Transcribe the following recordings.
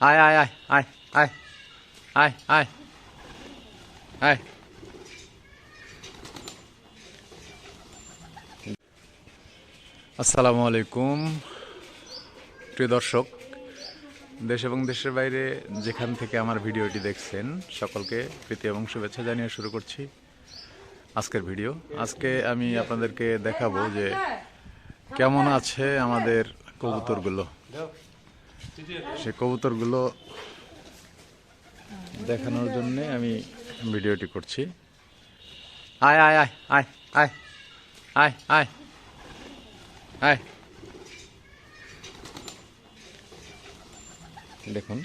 আয় আয় আয় আয় আয় আয় আয় আয় আসসালামু আলাইকুম প্রিয় দর্শক দেশ এবং দেশের বাইরে যেখান থেকে আমার ভিডিওটি দেখছেন সকলকে প্রীতি এবং শুভেচ্ছা জানিয়ে শুরু করছি আজকের ভিডিও। আজকে আমি আপনাদেরকে দেখাবো যে কেমন আছে আমাদের কবুতরগুলো। সে কবুতরগুলো দেখানোর জন্য আমি ভিডিওটি করছি। আয় আয় আয় আয় আয় আয় আয় আয়। দেখুন।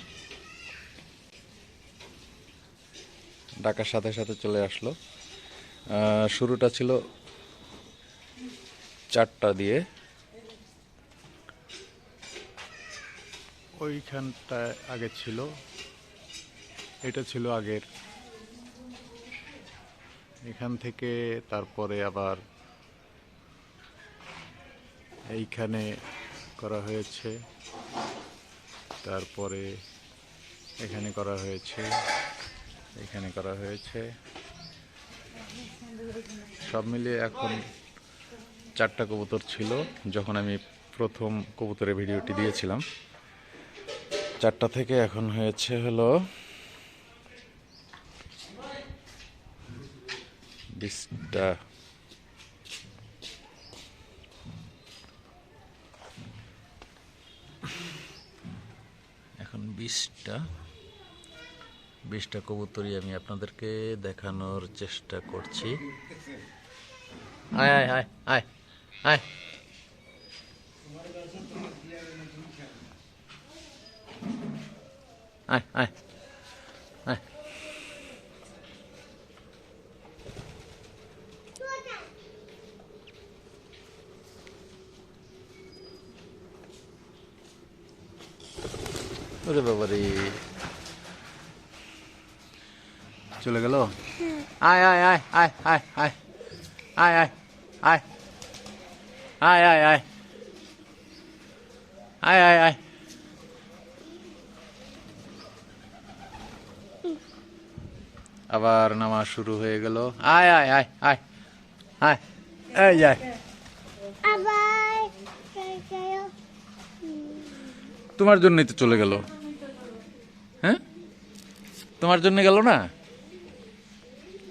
ডাকার সাথে সাথে চলে আসলো। শুরুটা ছিল চারটা দিয়ে। ওইখানটা আগে ছিল। এটা ছিল আগের। এখান থেকে তারপরে আবার এইখানে করা হয়েছে। তারপরে এখানে করা হয়েছে, এখানে করা হয়েছে। সব মিলিয়ে এখন চারটা কবুতর ছিল, যখন আমি প্রথম কবুতরের ভিডিওটি দিয়েছিলাম। চারটা থেকে এখন হয়েছে হলো বিশটা। এখন বিশটা। বিশটা কবুতরই আমি আপনাদেরকে দেখানোর চেষ্টা করছি। আয় আয় আয় আয় আয়। আয় আয় আয় ওরে বাবারে চলে গেল? আয় আয় আয় আয় আয় আয়। আয় আয় আয়। আয় আয় আয়। আয় আয় আয়। আবার নামা শুরু হয়ে গেল। আয় আয় আয় আয় আয়। আয়। তোমার জন্যই তো চলে গেল। হ্যাঁ? তোমার জন্য গেল না?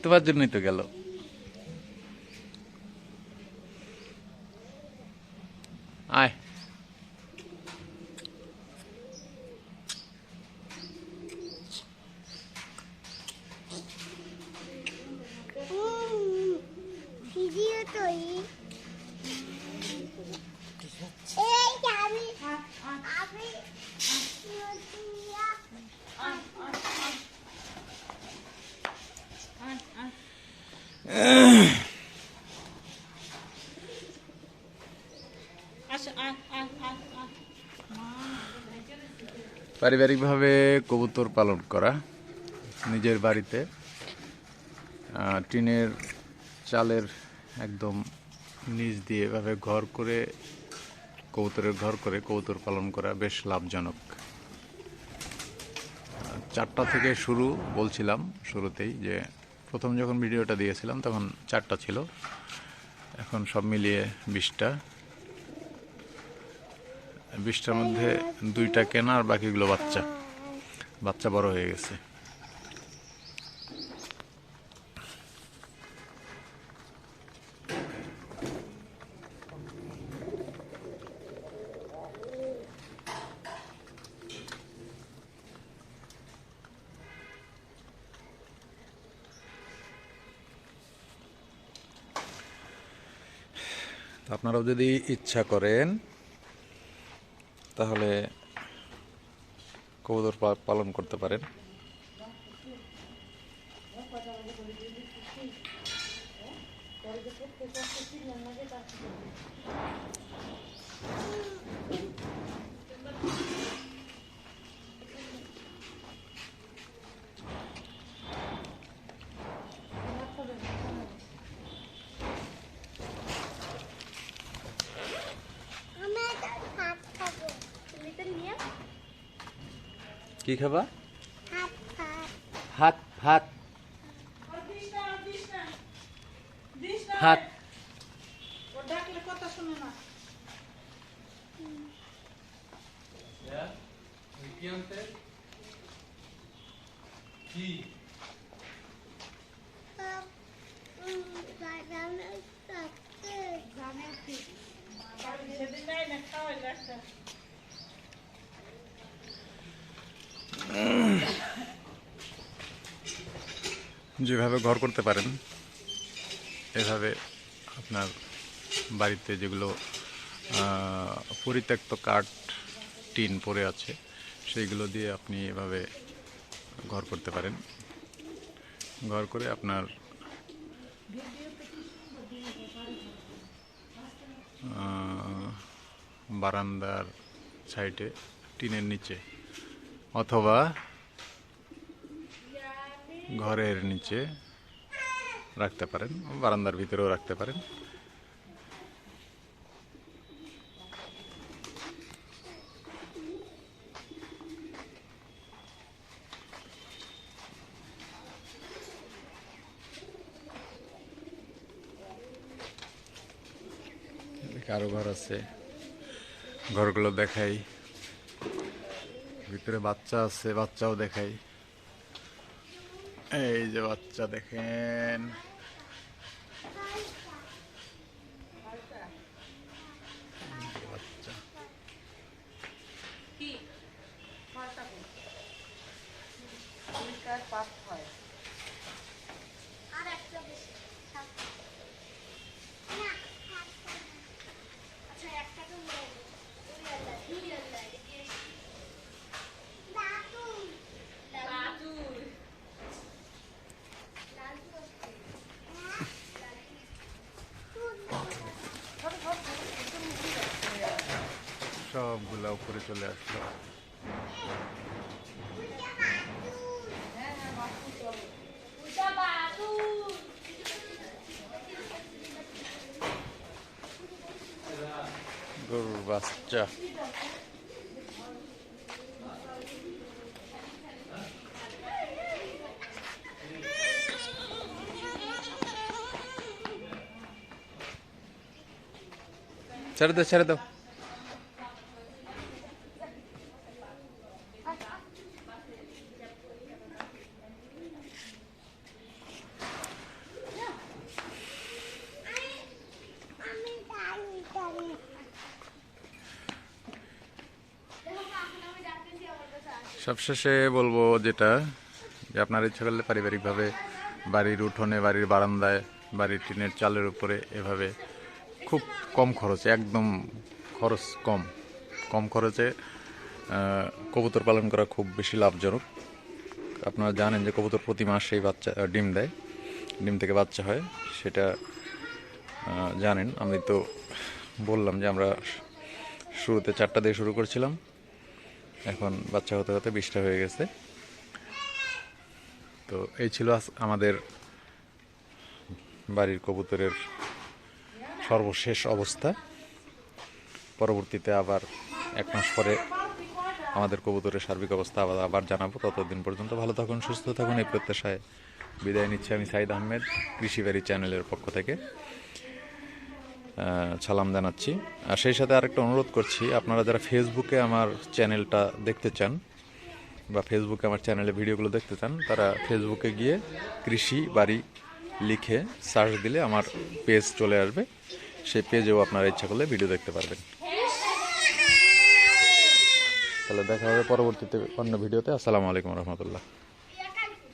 তোমার জন্যই তো গেল। আয় ভিডিও তৈরি এই আমি আমি পারিবারিকভাবে কবুতর পালন করা নিজের বাড়িতে টিনের চালের একদম নিচ দিয়ে এভাবে ঘর করে, কবুতরের ঘর করে কবুতর পালন করা বেশ লাভজনক। চারটা থেকে শুরু বলছিলাম শুরুতেই যে প্রথম যখন ভিডিওটা দিয়েছিলাম, তখন চারটা ছিল। এখন সব মিলিয়ে বিশটা। বিশটার মধ্যে দুইটা কেনা আর বাকিগুলো বাচ্চা। বাচ্চা বড় হয়ে গেছে। আপনারাও যদি ইচ্ছা করেন তাহলে কবুতর পালন করতে পারেন। Thank একটা কি খাবা? হাত হাত ভাত ভাত। ভাত। ডাকলে কথা শুনে না বাদামের সাথে সেদিন নাই যেভাবে ঘর করতে পারেন, এভাবে আপনার বাড়িতে যেগুলো পরিত্যক্ত কাঠ, টিন পড়ে আছে, সেইগুলো দিয়ে আপনি এভাবে ঘর করতে পারেন। ঘর করে আপনার বারান্দার সাইডে, টিনের নিচে, অথবা ঘরের নিচে রাখতে পারেন, বারান্দার ভিতরেও রাখতে পারেন। আরও ঘর আছে। ঘরগুলো দেখাই। ভিতরে বাচ্চা আছে, বাচ্চাও দেখাই। এই যে বাচ্চা দেখেন এই যে বাচ্চা কি ফলটা কোন পরিষ্কার পাপ হয় আর একটা বেশি না আচ্ছা একটা তো মরে গেল ওই আল্লাহ দুই আল্লাহ দাদু দাদু উপরে চলে আসলো। গরুর বাচ্চা। ছেড়ে দাও ছেড়ে দাও সবশেষে বলব যেটা, যে আপনার ইচ্ছা করলে পারিবারিকভাবে বাড়ির উঠোনে, বাড়ির বারান্দায়, বাড়ির টিনের চালের উপরে এভাবে খুব কম খরচে, একদম খরচ কম কম খরচে কবুতর পালন করা খুব বেশি লাভজনক। আপনারা জানেন যে কবুতর প্রতি মাসেই বাচ্চা ডিম দেয়, ডিম থেকে বাচ্চা হয়, সেটা জানেন। আমি তো বললাম যে আমরা শুরুতে চারটা দিয়ে শুরু করছিলাম এখন বাচ্চা হতে হতে বিশটা হয়ে গেছে। তো এই ছিল আমাদের বাড়ির কবুতরের সর্বশেষ অবস্থা। পরবর্তীতে আবার এক মাস পরে আমাদের কবুতরের সার্বিক অবস্থা আবার আবার জানাব। ততদিন পর্যন্ত ভালো থাকুন, সুস্থ থাকুন। এই প্রত্যাশায় বিদায় নিচ্ছি আমি সাইদ আহমেদ কৃষিবাড়ি চ্যানেলের পক্ষ থেকে। সালাম জানাচ্ছি। আর সেই সাথে আরেকটা অনুরোধ করছি, আপনারা যারা ফেসবুকে আমার চ্যানেলটা দেখতে চান বা ফেসবুকে আমার চ্যানেলে ভিডিওগুলো দেখতে চান, তারা ফেসবুকে গিয়ে কৃষি বাড়ি লিখে সার্চ দিলে আমার পেজ চলে আসবে। সেই পেজেও আপনারা ইচ্ছা করলে ভিডিও দেখতে পারবেন। তাহলে দেখা হবে পরবর্তীতে অন্য ভিডিওতে। আসসালামু আলাইকুম রহমতুল্লাহ।